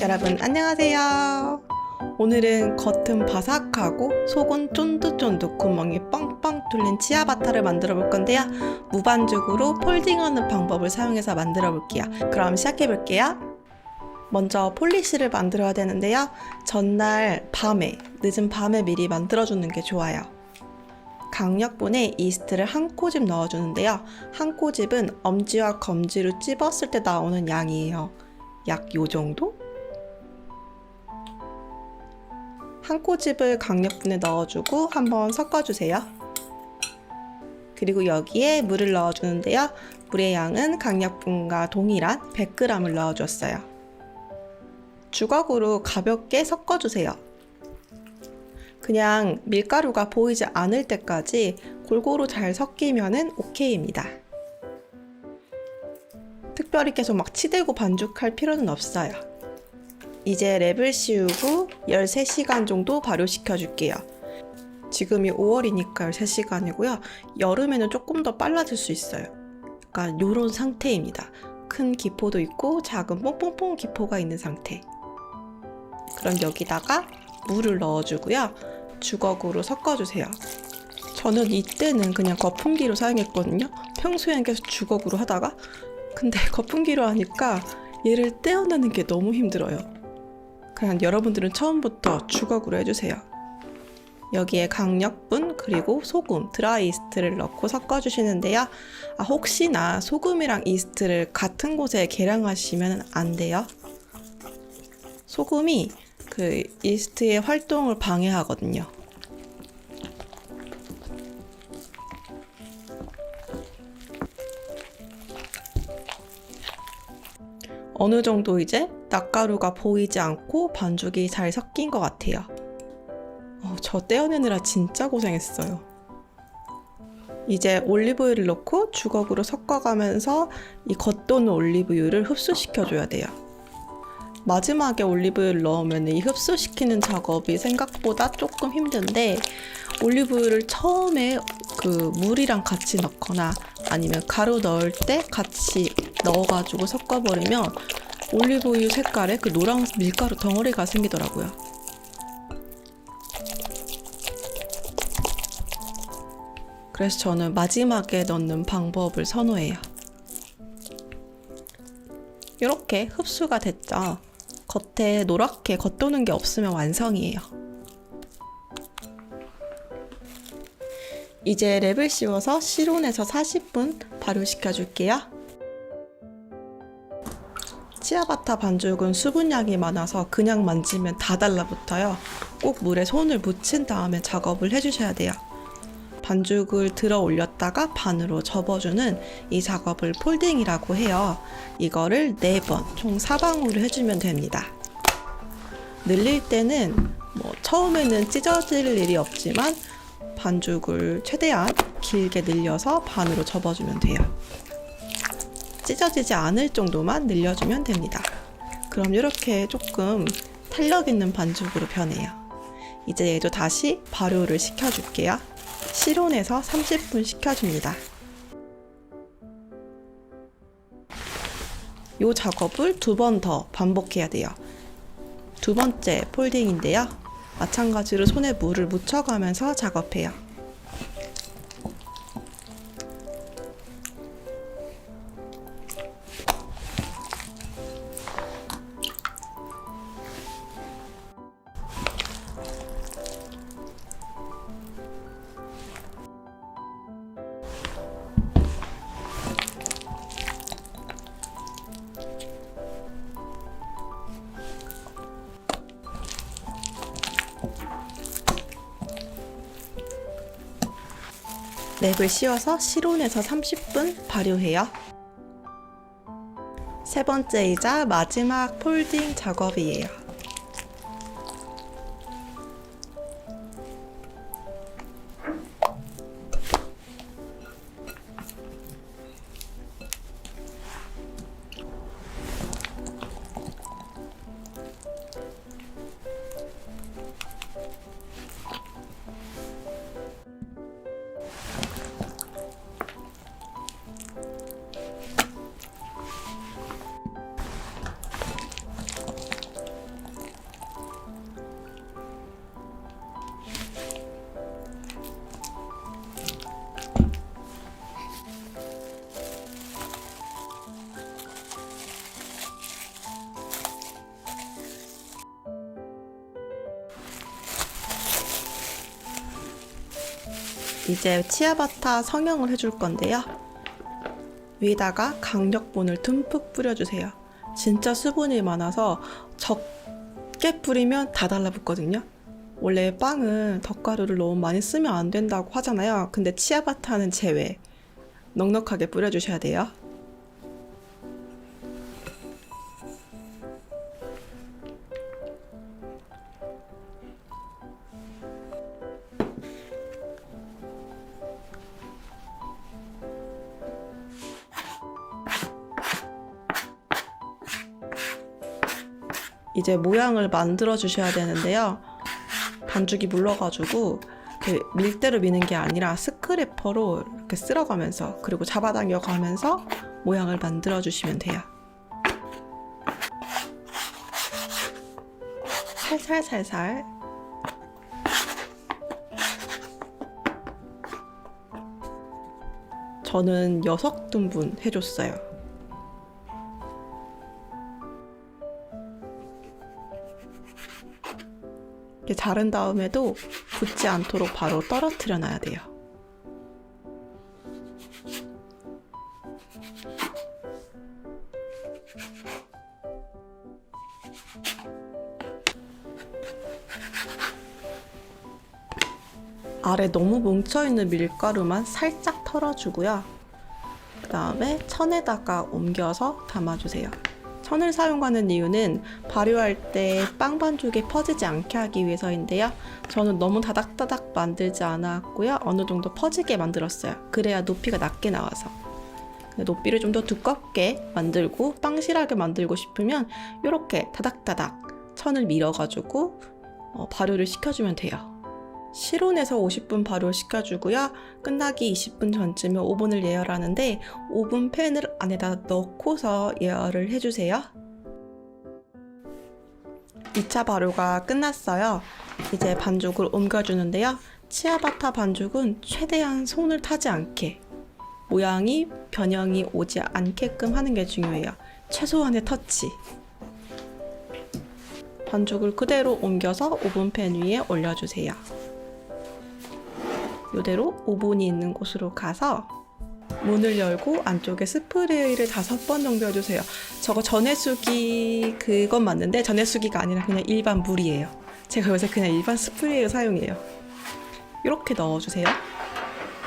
여러분 안녕하세요. 오늘은 겉은 바삭하고 속은 쫀득쫀득 구멍이 뻥뻥 뚫린 치아바타를 만들어 볼 건데요. 무반죽으로 폴딩하는 방법을 사용해서 만들어 볼게요. 그럼 시작해 볼게요. 먼저 폴리시를 만들어야 되는데요. 전날 밤에, 늦은 밤에 미리 만들어주는 게 좋아요. 강력분에 이스트를 한 코집 넣어주는데요. 한 코집은 엄지와 검지로 찝었을 때 나오는 양이에요. 약 요 정도? 한 코집을 강력분에 넣어주고 한번 섞어주세요. 그리고 여기에 물을 넣어주는데요. 물의 양은 강력분과 동일한 100g을 넣어줬어요. 주걱으로 가볍게 섞어주세요. 그냥 밀가루가 보이지 않을 때까지 골고루 잘 섞이면은 오케이입니다. 특별히 계속 막 치대고 반죽할 필요는 없어요. 이제 랩을 씌우고 13시간 정도 발효시켜 줄게요. 지금이 5월이니까 13시간이고요. 여름에는 조금 더 빨라질 수 있어요. 약간 요런 상태입니다. 큰 기포도 있고 작은 뽕뽕뽕 기포가 있는 상태. 그럼 여기다가 물을 넣어주고요. 주걱으로 섞어주세요. 저는 이때는 그냥 거품기로 사용했거든요. 평소엔 계속 주걱으로 하다가 근데 거품기로 하니까 얘를 떼어내는 게 너무 힘들어요. 그냥 여러분들은 처음부터 주걱으로 해주세요. 여기에 강력분 그리고 소금, 드라이 이스트를 넣고 섞어주시는데요. 아, 혹시나 소금이랑 이스트를 같은 곳에 계량하시면 안 돼요. 소금이 그 이스트의 활동을 방해하거든요. 어느 정도 이제 낙가루가 보이지 않고 반죽이 잘 섞인 것 같아요. 어, 저 떼어내느라 진짜 고생했어요. 이제 올리브유를 넣고 주걱으로 섞어가면서 이 겉도는 올리브유를 흡수시켜줘야 돼요. 마지막에 올리브유를 넣으면 이 흡수시키는 작업이 생각보다 조금 힘든데 올리브유를 처음에 그 물이랑 같이 넣거나 아니면 가루 넣을 때 같이 넣어가지고 섞어버리면 올리브유 색깔에 그 노란 밀가루 덩어리가 생기더라고요. 그래서 저는 마지막에 넣는 방법을 선호해요. 이렇게 흡수가 됐죠. 겉에 노랗게 겉도는 게 없으면 완성이에요. 이제 랩을 씌워서 실온에서 40분 발효시켜 줄게요. 치아바타 반죽은 수분량이 많아서 그냥 만지면 다 달라붙어요. 꼭 물에 손을 묻힌 다음에 작업을 해주셔야 돼요. 반죽을 들어 올렸다가 반으로 접어주는 이 작업을 폴딩이라고 해요. 이거를 4번, 총 4방울을 해주면 됩니다. 늘릴 때는 뭐 처음에는 찢어질 일이 없지만 반죽을 최대한 길게 늘려서 반으로 접어주면 돼요. 찢어지지 않을 정도만 늘려주면 됩니다. 그럼 이렇게 조금 탄력 있는 반죽으로 변해요. 이제 얘도 다시 발효를 시켜줄게요. 실온에서 30분 식혀줍니다. 이 작업을 두 번 더 반복해야 돼요. 두 번째 폴딩인데요. 마찬가지로 손에 물을 묻혀가면서 작업해요. 랩을 씌워서 실온에서 30분 발효해요. 세 번째이자 마지막 폴딩 작업이에요. 이제 치아바타 성형을 해줄 건데요. 위에다가 강력분을 듬뿍 뿌려주세요. 진짜 수분이 많아서 적게 뿌리면 다 달라붙거든요. 원래 빵은 덧가루를 너무 많이 쓰면 안 된다고 하잖아요. 근데 치아바타는 제외. 넉넉하게 뿌려주셔야 돼요. 이제 모양을 만들어 주셔야 되는데요. 반죽이 물러가지고 그 밀대로 미는 게 아니라 스크래퍼로 이렇게 쓸어가면서 그리고 잡아당겨 가면서 모양을 만들어 주시면 돼요. 살살살살. 저는 여섯 등분 해줬어요. 이렇게 자른 다음에도 붙지 않도록 바로 떨어뜨려 놔야 돼요. 아래 너무 뭉쳐있는 밀가루만 살짝 털어주고요. 그 다음에 천에다가 옮겨서 담아주세요. 천을 사용하는 이유는 발효할 때 빵 반죽에 퍼지지 않게 하기 위해서인데요. 저는 너무 다닥다닥 만들지 않았고요. 어느 정도 퍼지게 만들었어요. 그래야 높이가 낮게 나와서. 높이를 좀 더 두껍게 만들고 빵실하게 만들고 싶으면 이렇게 다닥다닥 천을 밀어가지고 어, 발효를 시켜주면 돼요. 실온에서 50분 발효 시켜주고요. 끝나기 20분 전쯤에 오븐을 예열하는데 오븐 팬을 안에다 넣고서 예열을 해주세요. 2차 발효가 끝났어요. 이제 반죽을 옮겨주는데요. 치아바타 반죽은 최대한 손을 타지 않게 모양이 변형이 오지 않게끔 하는 게 중요해요. 최소한의 터치. 반죽을 그대로 옮겨서 오븐팬 위에 올려주세요. 이대로 오븐이 있는 곳으로 가서 문을 열고 안쪽에 스프레이를 다섯 번 정도 해주세요. 저거 전해수기 그건 맞는데 전해수기가 아니라 그냥 일반 물이에요. 제가 요새 그냥 일반 스프레이를 사용해요. 이렇게 넣어주세요.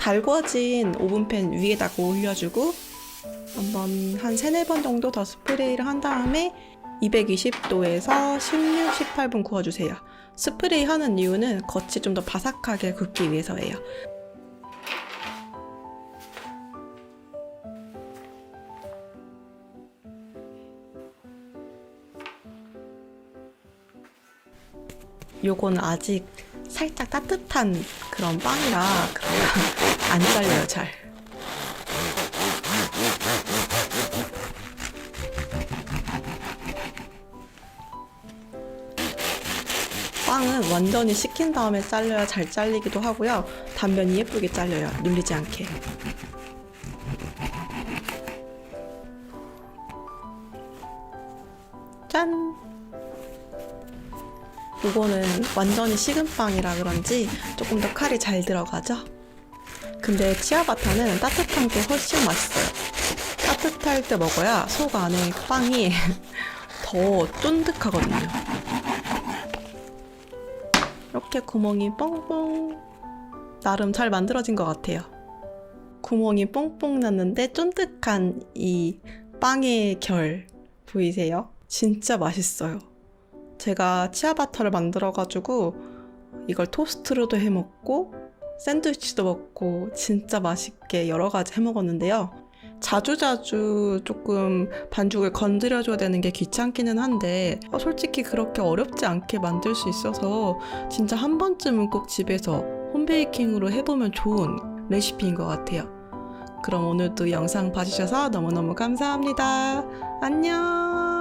달궈진 오븐팬 위에다가 올려주고 한번 한 세네 번 정도 더 스프레이를 한 다음에 220도에서 16, 18분 구워주세요. 스프레이 하는 이유는 겉이 좀 더 바삭하게 굽기 위해서예요. 요거는 아직 살짝 따뜻한 그런 빵이라 안 잘려요 잘. 빵은 완전히 식힌 다음에 잘려야 잘 잘리기도 하고요. 단면이 예쁘게 잘려요. 눌리지 않게. 짠! 이거는 완전히 식은 빵이라 그런지 조금 더 칼이 잘 들어가죠? 근데 치아바타는 따뜻한 게 훨씬 맛있어요. 따뜻할 때 먹어야 속 안에 빵이 더 쫀득하거든요. 이렇게 구멍이 뻥뻥 나름 잘 만들어진 것 같아요. 구멍이 뻥뻥 났는데 쫀득한 이 빵의 결 보이세요? 진짜 맛있어요. 제가 치아바타를 만들어가지고 이걸 토스트로도 해 먹고 샌드위치도 먹고 진짜 맛있게 여러 가지 해 먹었는데요. 자주자주 조금 반죽을 건드려줘야 되는 게 귀찮기는 한데 어, 솔직히 그렇게 어렵지 않게 만들 수 있어서 진짜 한 번쯤은 꼭 집에서 홈베이킹으로 해보면 좋은 레시피인 것 같아요. 그럼 오늘도 영상 봐주셔서 너무너무 감사합니다. 안녕!